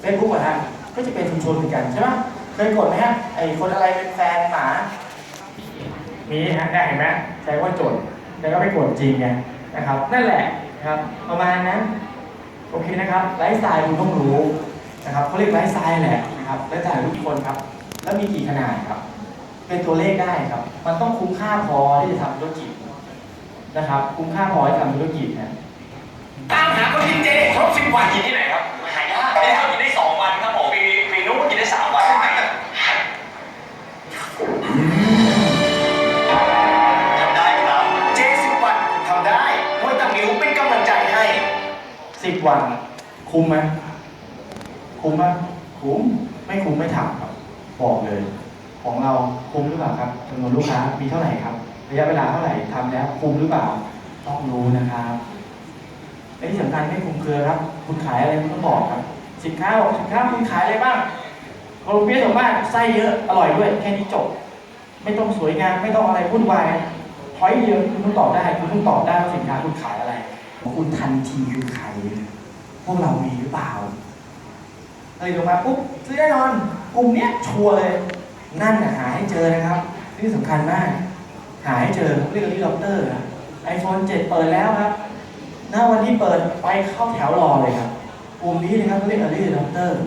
เฟซบุ๊กอะฮะก็จะเป็นชุมชนเหมือนกันใช่ไหมเคยกดไหมฮะไอคนอะไรเป็นแฟนหมามีฮะได้เห็นไหมใช้ว่าจดแล้วก็ไปกดจริงไงนะครับนั่นแหละนะครับประมาณนั้นโอเคนะครับไลฟ์สไตล์คุณต้องรู้นะครับเขาเรียกไลฟ์สไตล์แหละนะครับไลฟ์สไตล์ทุกคนครับ แล้วมีกี่ขนาดครับ เป็นตัวเลขได้ครับ มันต้องคุ้มค่าพอที่จะทำธุรกิจนะครับ คุ้มค่าพอที่จะทำธุรกิจนะ ตามหาคนกินเจครบสิบวันกินที่ไหนครับหายากปีนี้กินได้สองวันครับผมปีปีนู้นกินได้สามวันทำได้ครับเจสิบวันทำได้มวยตังมิวเป็นกำลังใจให้สิบวันคุ้มไหมคุ้มไหมคุ้มไม่คุ้มไม่ทำครับ บอกเลย ของเราคุ้มหรือเปล่าครับจำนวนลูกค้ามีเท่าไหร่ครับ ระยะเวลาเท่าไหร่ทำแล้วคุ้มหรือเปล่า ต้องรู้นะครับ และที่สำคัญไม่คุ้มเครือครับ คุณขายอะไรคุณต้องบอกครับ สินค้าบอกสินค้าคุณขายอะไรบ้างโคลอมเบียส่วนมากไส้เยอะอร่อยด้วย แค่นี้จบ ไม่ต้องสวยงามไม่ต้องอะไรวุ่นวายพอยเดียวที่คุณต้องตอบได้คุณต้องตอบได้ว่าสินค้าคุณขายอะไรของคุณทันทีคือใครพวกเรามีหรือเปล่าเลยลงมาปุ๊บซื้อแน่นอนกลุ่มเนี้ยชัวร์เลย นั่นน่ะหาให้เจอนะครับนี่สำคัญมาก หาให้เจอเรียกรีดอปเตอร์ไอโฟน7เปิดแล้วครับ หน้าวันที่เปิดไปเข้าแถวรอเลยครับกลุ่มนี้นะครับเรียกรีดอปเตอร์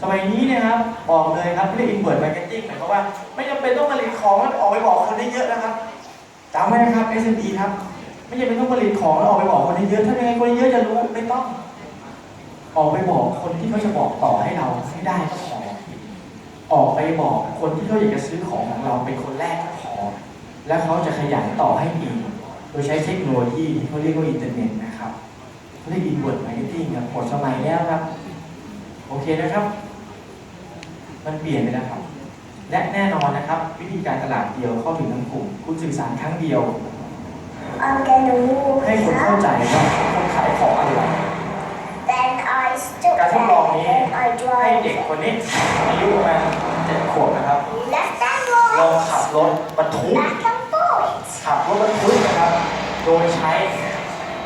สมัยนี้นะครับบอกเลยครับเรียกอินเวิร์ดมาร์เก็ตติ้งหมายความว่า ไม่จำเป็นต้องผลิตของแล้วออกไปบอกคนได้เยอะนะครับจำไว้นะครับ SME ครับ ไม่จำเป็นต้องผลิตของแล้วออกไปบอกคนได้เยอะถ้ายังไงคนได้เยอะจะรู้ไม่ต้อง ออกไปบอกคนที่เขาจะบอกต่อให้เราให้ได้ก็พอออกไปบอกคนที่เขาอยากจะซื้อของของเราเป็นคนแรกก็พอแล้วเขาจะขยายต่อให้อีกโดยใช้เทคโนโลยีที่เขาเรียกว่าอินเทอร์เน็ตนะ เขาเรียกอินเวิร์ดมาร์เก็ตติ้งครับหมดสมัยแล้วครับ โอเคนะครับ มันเปลี่ยนไปแล้วครับ และแน่นอนนะครับ วิธีการตลาดเดียวเข้าถึงทั้งกลุ่ม คุณสื่อสารครั้งเดียว I'm gonna move ให้คนเข้าใจ now. ว่าคนขายของอะไร Then I stood การทดลองนี้ there. Then I ให้เด็ก drive คนนี้อายุประมาณเจ็ดขวบนะครับ left and ลอง right, ขับรถบรรทุก back and forth. ขับรถบรรทุกนะครับ โดยใช้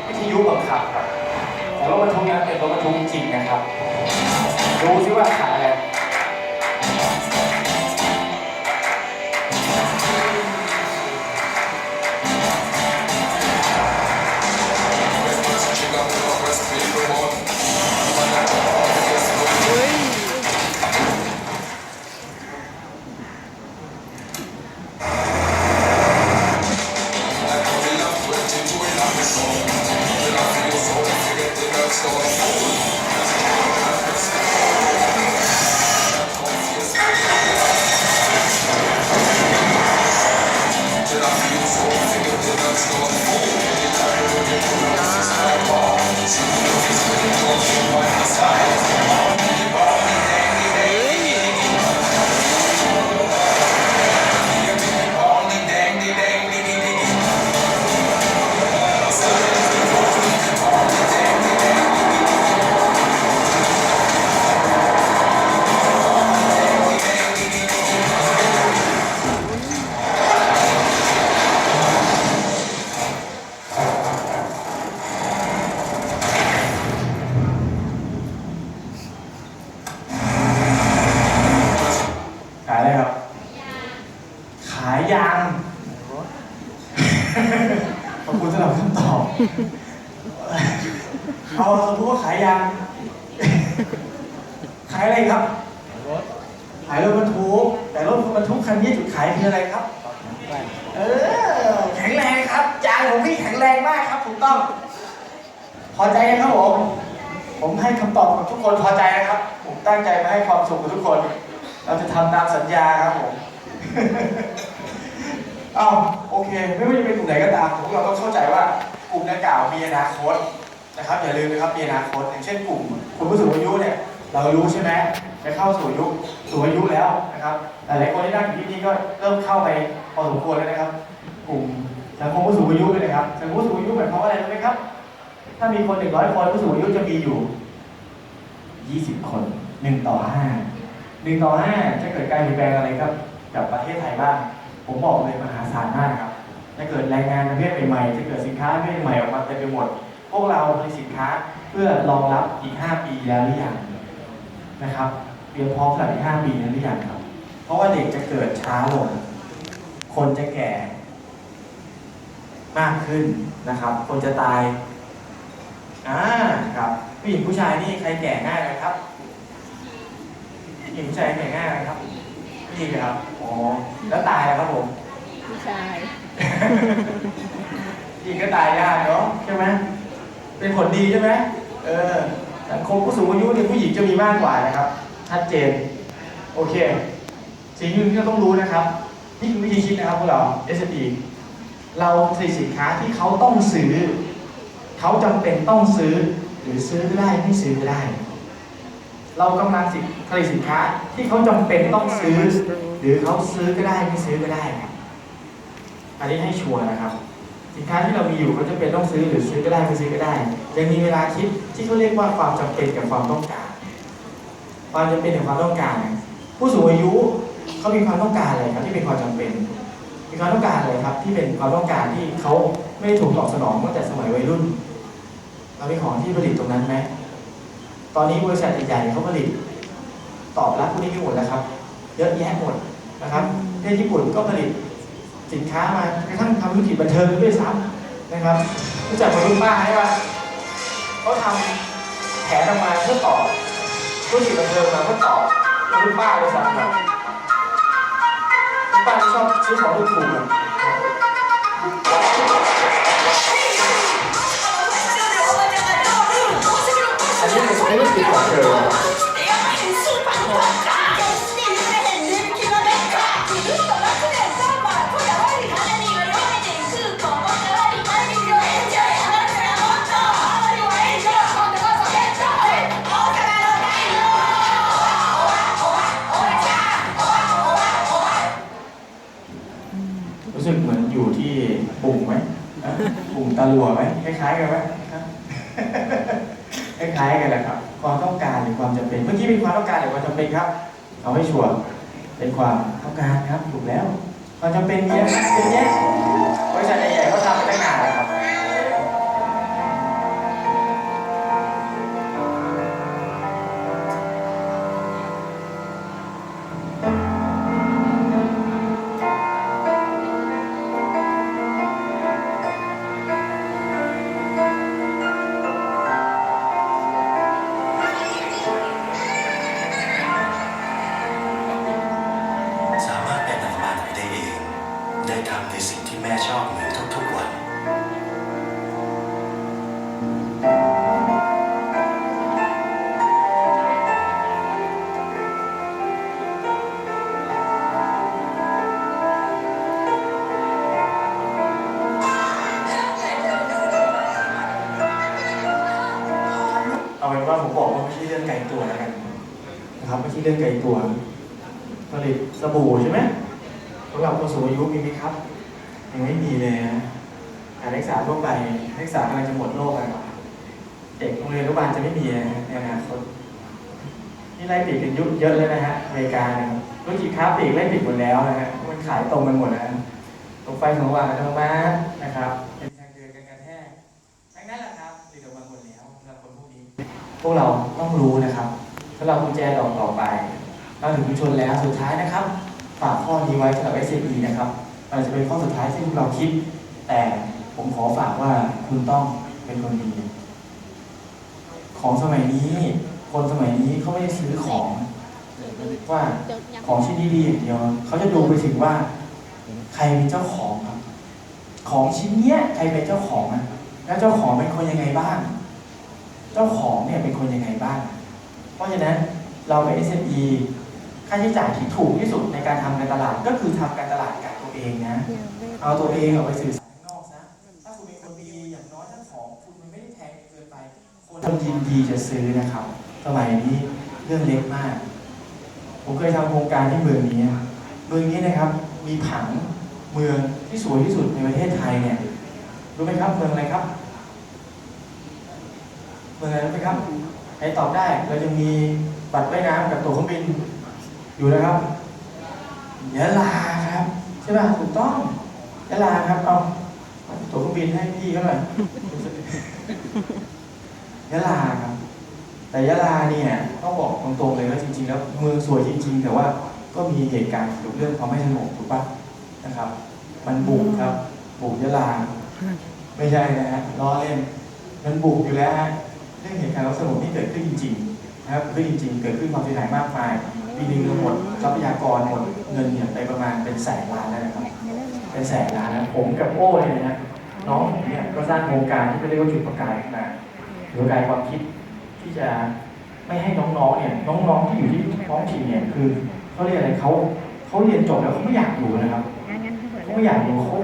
วิทยุบังคับครับแต่ รถบรรทุกนั้นเป็นรถบรรทุกจริงนะครับ ดูซิว่าขายอะไร スト ตั้งใจมาให้ความสุขกับทุกคน เราจะทำตามสัญญาครับผมอ้าวโอเค ไม่ว่าจะเป็นกลุ่มไหนก็ตามพวกเราต้องเข้าใจว่ากลุ่มดังกล่าวมีอนาคตนะครับอย่าลืมนะครับมีอนาคตอย่างเช่นกลุ่มคนผู้สูงอายุเนี่ยเรารู้ใช่ไหมจะเข้าสู่ยุคสูงอายุแล้วนะครับหลายๆคนที่นั่งอยู่ที่นี่ก็เริ่มเข้าไปพอสมควรแล้วนะครับ กลุ่มสังคมผู้สูงอายุเลยนะครับสังคมผู้สูงอายุหมายความว่าอะไรรู้ไหมครับ ถ้ามีคนหนึ่งร้อยคนผู้สูงอายุจะมีอยู่20คน หนึ่งต่อห้าหนึ่งต่อห้าจะเกิดการเปลี่ยนแปลงอะไรครับกับประเทศไทยบ้างผมบอกเลยมหาศาลมากครับจะเกิดแรงงานประเภทใหม่ๆจะเกิดสินค้าประเภทใหม่ออกมาเต็มไปหมด พวกเราผลิตสินค้าเพื่อรองรับอีก 5 ปีแล้วหรือยังนะครับเตรียมพร้อมสำหรับอีกห้าปีนั้นหรือยังครับ เพราะว่าเด็กจะเกิดช้าลง คนจะแก่ มากขึ้นนะครับ คนจะตายอ่าครับผู้หญิงผู้ชายนี่ใครแก่ง่ายเลยครับ หญิงผู้ชายแก่ง่ายเลยครับผู้หญิงครับอ๋อแล้วตายแล้วครับผมผู้ชายจริงก็ตายยากเนาะใช่ไหมเป็นผลดีใช่ไหมเออสังคมผู้สูงอายุเนี่ยผู้หญิงจะมีมากกว่านะครับชัดเจนโอเคสิ่งหนึ่งที่เราต้องรู้นะครับนี่คือวิธีคิดนะครับพวกเรา s อ p เราผลิตสินค้าที่เขาต้องซื้อ เขาจำเป็นต้องซื้อ หรือซื้อก็ได้ไม่ซื้อก็ได้ เรากำลังสิ ผลิตสินค้าที่เขาจำเป็นต้องซื้อ หรือเขาซื้อก็ได้ไม่ซื้อก็ได้ครับอันนี้ให้ชัวร์นะครับ สินค้าที่เรามีอยู่เขาจะเป็นต้องซื้อหรือซื้อก็ได้ไม่ซื้อก็ได้ยังมีเวลาคิดที่เขาเรียกว่าความจำเป็นกับความต้องการ ความจำเป็นกับความต้องการ ผู้สูงอายุเขามีความต้องการอะไรครับที่เป็นความจำเป็นมีความต้องการอะไรครับ ที่เป็นความต้องการที่เขาไม่ถูกตอบสนองตั้งแต่สมัยวัยรุ่นเรามีของที่ผลิตตรงนั้นไหมตอนนี้บริษัทใหญ่ๆเขาผลิต ตอบรับพวกนี้ไปหมดแล้วครับ เยอะแยะหมดนะครับประเทศญี่ปุ่นก็ผลิตสินค้ามากระทั่งทำธุรกิจบันเทิงด้วยซ้ำนะครับ รู้จักคนรุ่นป้าใช่ปะเขาทำแผนออกมาเพื่อต่อธุรกิจบันเทิงมาเพื่อต่อคนรุ่นป้าเลยซ้ำครับรุ่นป้าที่ชอบซื้อของถูกๆอะอันนี้เป็นธุรกิจของเธอ ลัวไหมคล้ายๆกันไหมครับคล้ายๆกันแหละครับ ความต้องการหรือความจำเป็น เมื่อกี้เป็นความต้องการหรือความจำเป็นครับเอาให้ชัวร์เป็นความต้องการครับถูกแล้ว ความจำเป็นมีเยอะเยอะแยะบริษัทใหญ่ๆเขาทำมาตั้งนานแล้วครับ เรื่องไกลตัวผลิตสบู่ใช่ไหมสำหรับคนสูงอายุมีไหมครับ ยังไม่มีเลยนะการรักษาทั่วไปนักศึกษากำลังจะหมดโลกแล้วครับเด็กโรงเรียนอนุบาลจะไม่มีนะฮะในอนาคตนี่ไล่ปิดกันยุคเยอะเลยนะฮะอเมริกาเนี่ยธุรกิจค้าปลีกไล่ปิดหมดแล้วนะฮะมันขายตรงกันหมดนะตรงไฟของวางกันตรงมานะครับเป็นทางเดินกันกระแทกทั้งนั้นแหละครับผลิตออกมาหมดแล้วสำหรับคนพวกนี้ พวกเราต้องรู้นะครับ สำหรับกุญแจดอกต่อไป เราถึงชุมชนแล้วสุดท้ายนะครับ ฝากข้อนี้ไว้สำหรับ SME นะครับมันจะเป็นข้อสุดท้ายที่พวกเราคิด แต่ผมขอฝากว่าคุณต้องเป็นคนดีของสมัยนี้ คนสมัยนี้เขาไม่ได้ซื้อของว่าของชิ้นนี้ดีอย่างเดียวเขาจะดูไปถึงว่า ใครเป็นเจ้าของครับ ของชิ้นเนี้ยใครเป็นเจ้าของอะแล้วเจ้าของเป็นคนยังไงบ้าง เจ้าของเนี่ยเป็นคนยังไงบ้าง เพราะฉะนั้นเราเป็น SME ค่าใช้จ่ายที่ถูกที่สุดในการทำการตลาดก็คือทำการตลาดกับตัวเองนะ เอาตัวเองออกไปสื่อสารข้างนอกซะถ้าคุณเป็นคนดีอย่างน้อยถ้าของคุณมันไม่ได้แพงเกินไปคนยินดีจะซื้อนะครับสมัยนี้เรื่องเล็กมาก ผมเคยทำโครงการที่เมืองนี้นะเมืองนี้นะครับ มีผังเมืองที่สวยที่สุดในประเทศไทยเนี่ยรู้ไหมครับเมืองอะไรครับ เมืองอะไรรู้ไหมครับ ใครตอบได้ เราจะมีบัตรว่ายน้ำกับตั๋วเครื่องบินอยู่นะครับยะลาครับ ใช่ป่ะถูกต้องยะลาครับเอาตั๋วเครื่องบินให้พี่เขาหน่อยยะลาครับ แต่ยะลาเนี่ยต้องบอกตรงๆเลยว่าจริง ๆ แล้วเมืองสวยจริง ๆ แต่ว่าก็มีเหตุการณ์เกี่ยวกับเรื่องความไม่สงบถูกปะนะครับ มันบุกครับ บุกยะลา ไม่ใช่นะฮะล้อเล่น มันบุกอยู่แล้วฮะ รื่องเหตุการณ์ความสงบที่เกิดขึ้นจริงๆนะครับเกิดขึ้นจริง ๆ เกิดขึ้นความเสียหายมากมายปีหนึงเราหมดทรัพยากรหมดเงินเนี่ยไปประมาณเป็นแสนล้านแล้วนะครับ เป็นแสนล้านนะผมกับโอ้เนี่ยนะน้องผมเนี่ยก็สร้างโครงการที่เขาเรียกว่าจุดประกายขึ้นมาจุดประกายความคิดที่จะไม่ให้น้องๆเนี่ยน้องๆที่อยู่ที่ท้องถิ่นเนี่ยคือเขาเรียกอะไรเขาเขาเรียนจบแล้วเขาไม่อยากอยู่นะครับเขาไม่อยากอยู่เขา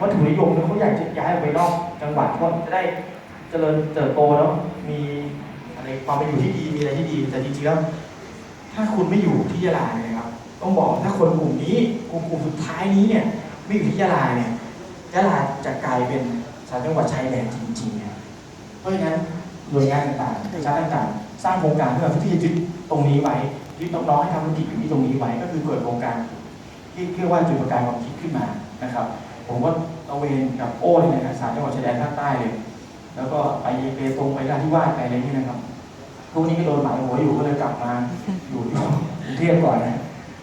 วัตถุนิยมเนี่ยเขาอยากจะย้ายออกไปนอกจังหวัดเพราะจะได้ เจริญเติบโตแล้วมีอะไรความเป็นอยู่ที่ดีมีอะไรที่ดี แต่จริงๆแล้วถ้าคุณไม่อยู่ที่ยะลาเนี่ยครับ ต้องบอกถ้าคนกลุ่มนี้กลุ่มกลุ่มสุดท้ายนี้เนี่ย ไม่อยู่ที่ยะลาเนี่ยยะลาจะกลายเป็นสามจังหวัดชายแดนจริงๆเนี่ยเพราะฉะนั้นหน่วยงานต่างๆชาติต่างๆ สร้างโครงการเพื่อที่จะยึดตรงนี้ไว้ยึดน้องๆให้ทำธุรกิจอยู่ที่ตรงนี้ไว้ก็คือเปิดโครงการที่เรียกว่าจุดประกายความคิดขึ้นมานะครับ ผมก็ตระเวนกับโอ้เนี่ยนะสามจังหวัดชายแดนภาคใต้เลย แล้วก็ไปเปตรงไปราธิวาสไปอะไรนี่นะครับทุกนี้ก็โดนหมายหัวอยู่ก็เลยกลับมาอยู่ที่กรุงเทพก่อนนะ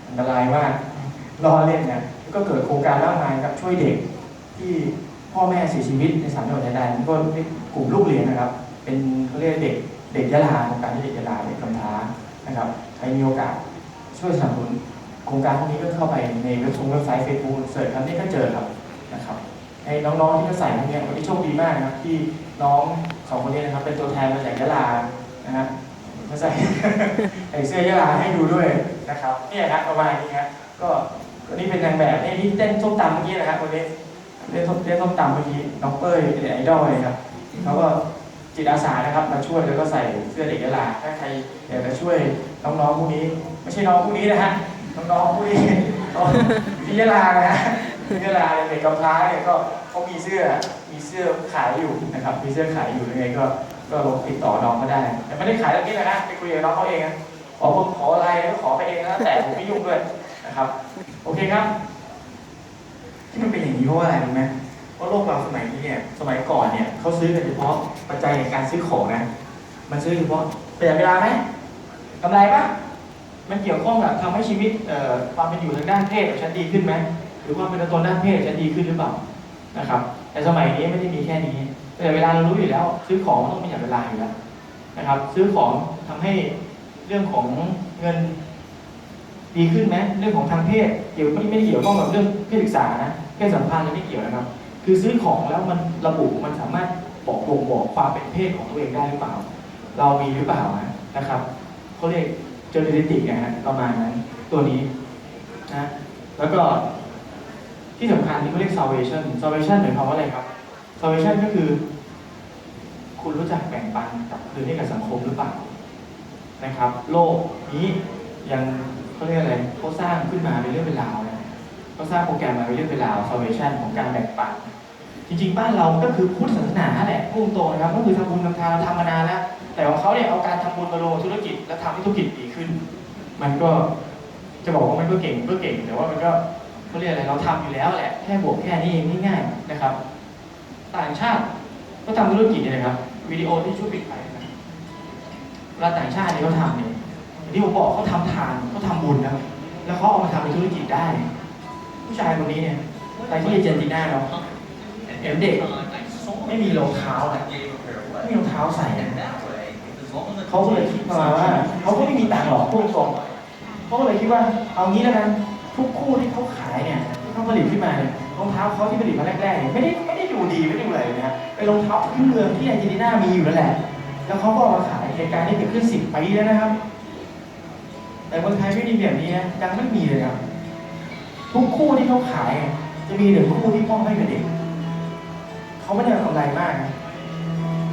อันตรายมากรอเล่นเนี่ยก็เกิดโครงการมากมายครับช่วยเด็กที่พ่อแม่เสียชีวิตในสามจังหวัดชายแดนก็กลุ่มลูกเรียนนะครับ เป็นเขาเรียกเด็กเด็กยะลาโครงการที่เด็กยะลาเด็กกำพร้านะครับใครมีโอกาสช่วยสนับสนุนโครงการพวกนี้ก็เข้าไปในเว็บไซต์เฟซบุ๊กเสิร์ชคำนี้ก็เจอครับนะครับ ให้น้องๆที่เขาใส่พวกเนี้ยวันนี้โชคดีมากนะครับที่น้องสองคนนี้นะครับเป็นตัวแทนมาจากยะลานะครับมาใส่ใส่เสื้อยะลาให้ดูด้วยนะครับเนี่ยครับประมาณนี้ครับก็ก็นี่เป็นนางแบบนี่ที่เต้นส้มตำเมื่อกี้นะครับคนนี้เต้นส้มเต้นส้มตำเมื่อกี้น้องเป้ยเป็นไอดอลเลยครับเขาก็จิตอาสานะครับมาช่วยแล้วก็ใส่เสื้อเด็กยะลาถ้าใครอยากจะช่วยน้องๆพวกนี้ ไม่ใช่น้องพวกนี้นะฮะน้องๆพวกนี้น้องที่ยะลานะฮะ ที่ยะลาเนี่ยเด็กกำพร้าเนี่ยก็เขามีเสื้อมีเสื้อขายอยู่นะครับ มีเสื้อขายอยู่ยังไงก็ก็ลองติดต่อน้องก็ได้ แต่ไม่ได้ขายแบบนี้นะไปคุยกับน้องเขาเองนะขอผมขออะไรก็ขอไปเองนะแต่ผมไม่ยุ่งด้วยนะครับ โอเคครับ ที่มันเป็นอย่างนี้เพราะอะไรรู้ไหมเพราะโลกเราสมัยนี้เนี่ยสมัยก่อนเนี่ยเขาซื้อกันเฉพาะปัจจัยในการซื้อของนะ มันซื้อเฉพาะประหยัดเวลาไหมกำไรปะมันเกี่ยวข้องกับทำให้ชีวิตความเป็นอยู่ทางด้านเพศของฉันดีขึ้นไหม หรือควาเป็นตัวตนด้านเพศของฉันดีขึ้นหรือเปล่านะครับแต่สมัยนี้ไม่ได้มีแค่นี้ แต่เวลาเรารู้อยู่แล้ว ซื้อของมันต้องประหยัดเวลาอยู่แล้วนะครับ ซื้อของทำให้เรื่องของเงินดีขึ้นไหมเรื่องของทางเพศเกี่ยวไม่ไม่ได้เกี่ยวข้องกับเรื่องเพศศึกษานะเพศสัมพันธ์ไม่เกี่ยวนะครับ คือซื้อของแล้วมันระบุมันสามารถบอกบ่งบอกความเป็นเพศของตัวเองได้หรือเปล่า เรามีหรือเปล่านะครับเขาเรียกเจอเนติกนะฮะประมาณนั้นตัวนี้นะแล้วก็ ที่สำคัญนี่เขาเรียก salvation salvation หมายความว่าอะไรครับ salvation ก็คือ คุณรู้จักแบ่งปันกับคืนให้กับสังคมหรือเปล่านะครับ โลกนี้ยังเขาเรียกอะไรเขาสร้างขึ้นมาเป็นเรื่องเป็นราวนะเขาสร้างโปรแกรมมาเป็นเรื่องเป็นราว salvation ของการแบ่งปัน จริงๆ บ้านเราก็คือพุทธศาสนาแหละพุ่งตรงนะครับ ก็คือทำบุญทำทานเราทำมานานแล้ว แต่ของเขาเนี่ยเอาการทำบุญมาลงธุรกิจและทำให้ธุรกิจดีขึ้น มันก็จะบอกว่ามันก็เก่งก็เก่ง แต่ว่ามันก็ เขาเรียกอะไรเราทำอยู่แล้วแหละแค่บวกแค่นี้เองง่ายๆนะครับ ต่างชาติก็ทำธุรกิจเนี่ยนะครับวิดีโอที่ช่วยปิดไปนะเวลาต่างชาติเนี่ยเขาทำเนี่ยอย่างที่ผมบอกเขาทำทานเขาทำบุญนะแล้วเขาเอามาทำเป็นธุรกิจได้ ผู้ชายคนนี้เนี่ยไปที่อเจนตินาเนาะเห็นเด็กไม่มีรองเท้าอะไม่มีรองเท้าใส่เขาก็เลยคิดมาว่าเขาก็ไม่มีตังค์หรอกพูดตรงเขาก็เลยคิดว่าเอางี้แล้วกัน ทุกคู่ที่เขาขายเนี่ยที่เขาผลิตขึ้นมาเนี่ยรองเท้าเขาที่ผลิตมาแรกๆเนี่ยไม่ได้ไม่ได้ดูดีไม่ได้ดูอะไรเลยนะเป็นรองเท้าพื้นเมืองที่อาร์เจนตินามีอยู่นั่นแหละ แล้วเขาก็เอามาขายเหตุการณ์นี้เกิดขึ้นสิบปีแล้วนะครับ แต่เมืองไทยไม่มีแบบนี้นะยังไม่มีเลยครับ ทุกคู่ที่เขาขายจะมีหนึ่งคู่ที่มอบให้กับเด็กเขาไม่ได้เอากำไรมาก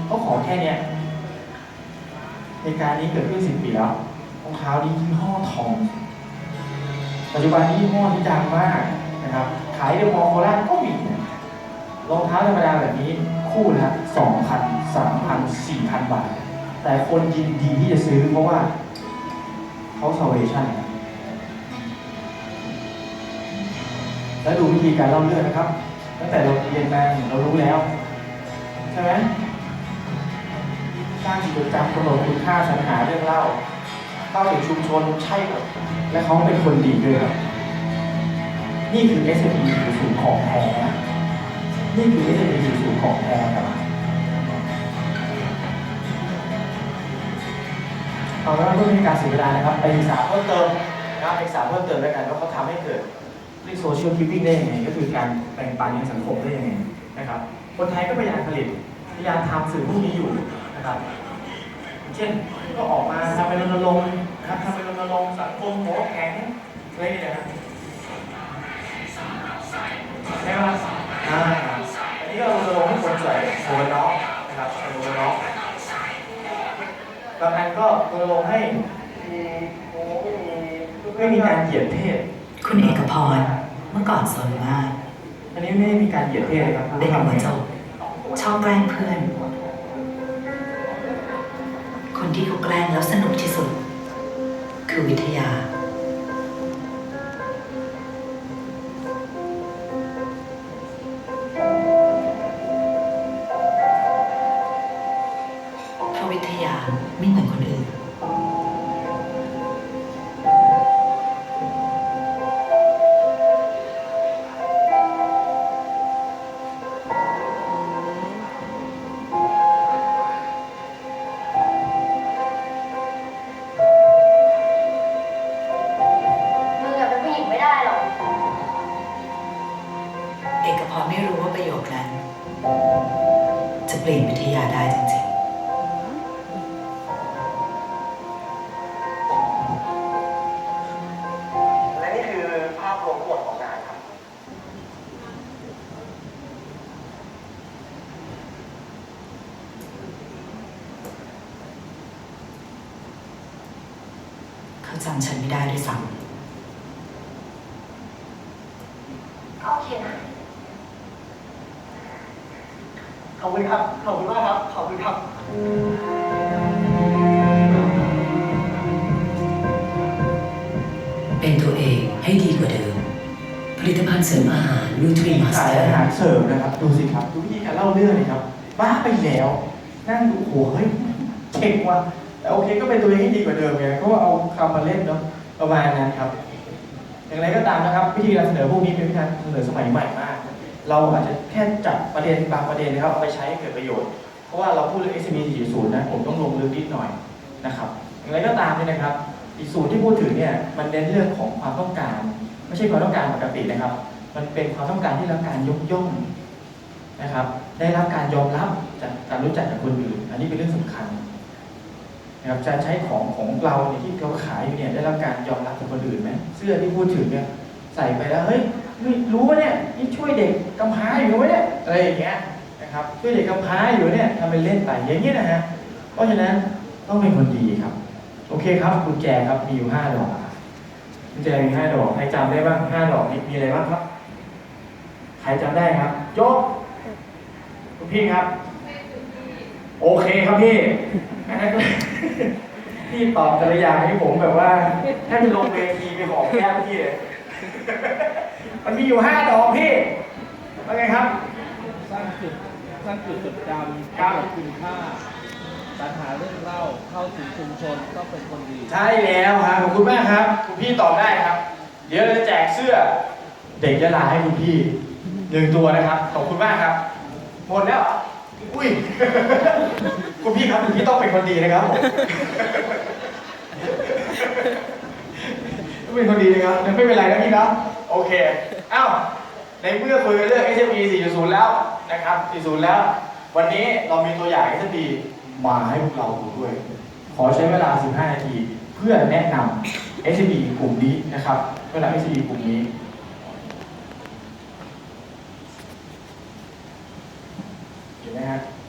เขาขอแค่เนี้ยเหตุการณ์นี้เกิดขึ้นสิบปีแล้วรองเท้านี้ยี่ห้อทอง ปัจจุบันนี้ยี่ห้อที่ดังมากนะครับ ขายในมอลล์โคราชก็มีรองเท้าธรรมดาแบบนี้คู่ละสองพันสามพันสี่พันบาท แต่คนยินดีที่จะซื้อเพราะว่าเขา salvation นแล้วดูวิธีการเล่าเรื่องนะครับ ตั้งแต่เราเรียนมาเรารู้แล้ว ใช่ไหมสร้างจิตจดจำกำหนดคุณค่าสรรหาเรื่องเล่า เข้าถึงชุมชนใช่ครับและเขาเป็นคนดีด้วยครับนี่คือ s m e 0ของแท้นี่คือ s m e 0ของแท้ครับเอาละเพื่อไม่ให้การเสียเวลานะครับ ไปศึกษาเพิ่มเติมนะครับไปศึกษาเพิ่มเติมแล้วกันว่าเขาทำให้เกิดเรียกโซเชียลคิปปิ้งได้ยังไงก็คือการแบ่งปันในสังคมได้ยังไงนะครับ คนไทยก็พยายามผลิตพยายามทำสื่อพวกนี้อยู่นะครับ เช่นก็ออกมาทำเป็นรณรงค์ นะครับทำเป็นรณรงค์สังคมหัวแข็งอะไรอย่างเงี้ยนะครับใช่ไหมอ่าอันนี้ก็รณรงค์ให้คนใส่หมวกกันน็อกนะครับใส่หมวกกันน็อกบางอันก็รณรงค์ให้ไม่มีการเหยียดเพศ คุณเอกพร เมื่อก่อนสนมาก อันนี้ไม่ได้มีการเหยียดเพศเลยครับเป็นหัวโจกชอบแกล้งเพื่อน คนที่เขาแกล้งแล้วสนุกที่สุด คือวิทยา ฉันไม่ได้ด้วยซ้โอเคนะขอบคุณครับ ขอบคุณมากครับ ขอบคุณครับำเป็นตัวเองให้ดีกว่าเดิม ผลิตภัณฑ์เสริมอาหารนูทรีมาสขายเตออาร์หารเสริมนะครับ ดูสิครับดูวิธีการเล่าเรื่องนี่ครับ บ้าไปแล้ว นั่งดูโอ้โหเฮ้ยเก่งว่ะ แต่โอเคก็เป็นตัวเองให้ดีกว่าเดิมไงก็เอาคำมาเล่นเนาะประมาณนั้นครับ อย่างไรก็ตามนะครับ วิธีการเสนอพวกนี้เป็นวิธีการเสนอสมัยใหม่มาก เราอาจจะแค่จับประเด็นบางประเด็นนะครับเอาไปใช้ให้เกิดประโยชน์ เพราะว่าเราพูดเรื่อง SME 4.0นะผมต้องลงลึกนิดหน่อยนะครับ อย่างไรก็ตามเนี่ยนะครับอีกสูตรที่พูดถึงเนี่ยมันเน้นเรื่องของความต้องการ ไม่ใช่ความต้องการปกตินะครับ มันเป็นความต้องการที่รับการยกย่องนะครับ ได้รับการยอมรับจากการรู้จักจากคนอื่น อันนี้เป็นเรื่องสำคัญ นะครับจะใช้ของของเราเนี่ยที่เราขายอยู่เนี่ยได้รับการยอมรับจากคนอื่นไหมเสื้อที่พูดถึงเนี่ยใส่ไปแล้วเฮ้ยรู้ว่าเนี่ยนี่ช่วยเด็กกำพร้าอยู่ไหมเนี่ยอะไรอย่างเงี้ยนะครับช่วยเด็กกำพร้าอยู่เนี่ยทำเป็นเล่นไปอย่างเงี้ยนะฮะเพราะฉะนั้นต้องเป็นคนดีครับ โอเคครับกุญแจครับมีอยู่ห้าดอกกุญแจมีห้าดอกใครจำได้บ้างห้าดอกนี้มีอะไรบ้างครับใครจำได้ครับยกคุณพี่ครับ โอเคครับพี่อันนั้นก็ พี่ตอบแต่ละอย่างให้ผมแบบว่าแทบจะลงเวทีไปหอมแก้มพี่เลยมันมีอยู่ห้าดอกพี่ว่าไงครับ สร้างจุดสร้างจุดจดจำครับ คุณค่าสรรหาเรื่องเล่าเข้าถึงชุมชนก็เป็นคนดี ใช่แล้วครับขอบคุณมากครับคุณพี่ตอบได้ครับ เดี๋ยวเราจะแจกเสื้อ เด็กยะลาให้คุณพี่หนึ่งตัวนะครับขอบคุณมากครับหมดแล้วเหรอ อุ้ย คุณพี่ครับคุณพี่ต้องเป็นคนดีนะครับผมต้องเป็นคนดีนะครับไม่เป็นไรนะพี่นะโอเคเอ้าในเมื่อคุยกันเรื่อง SME 4.0 แล้วนะครับ 4.0 แล้ว วันนี้เรามีตัวอย่าง SME มาให้พวกเราดูด้วย ขอใช้เวลา 15 นาที เพื่อแนะนำ SME กลุ่มนี้นะครับเวลา SME กลุ่มนี้ Yeah.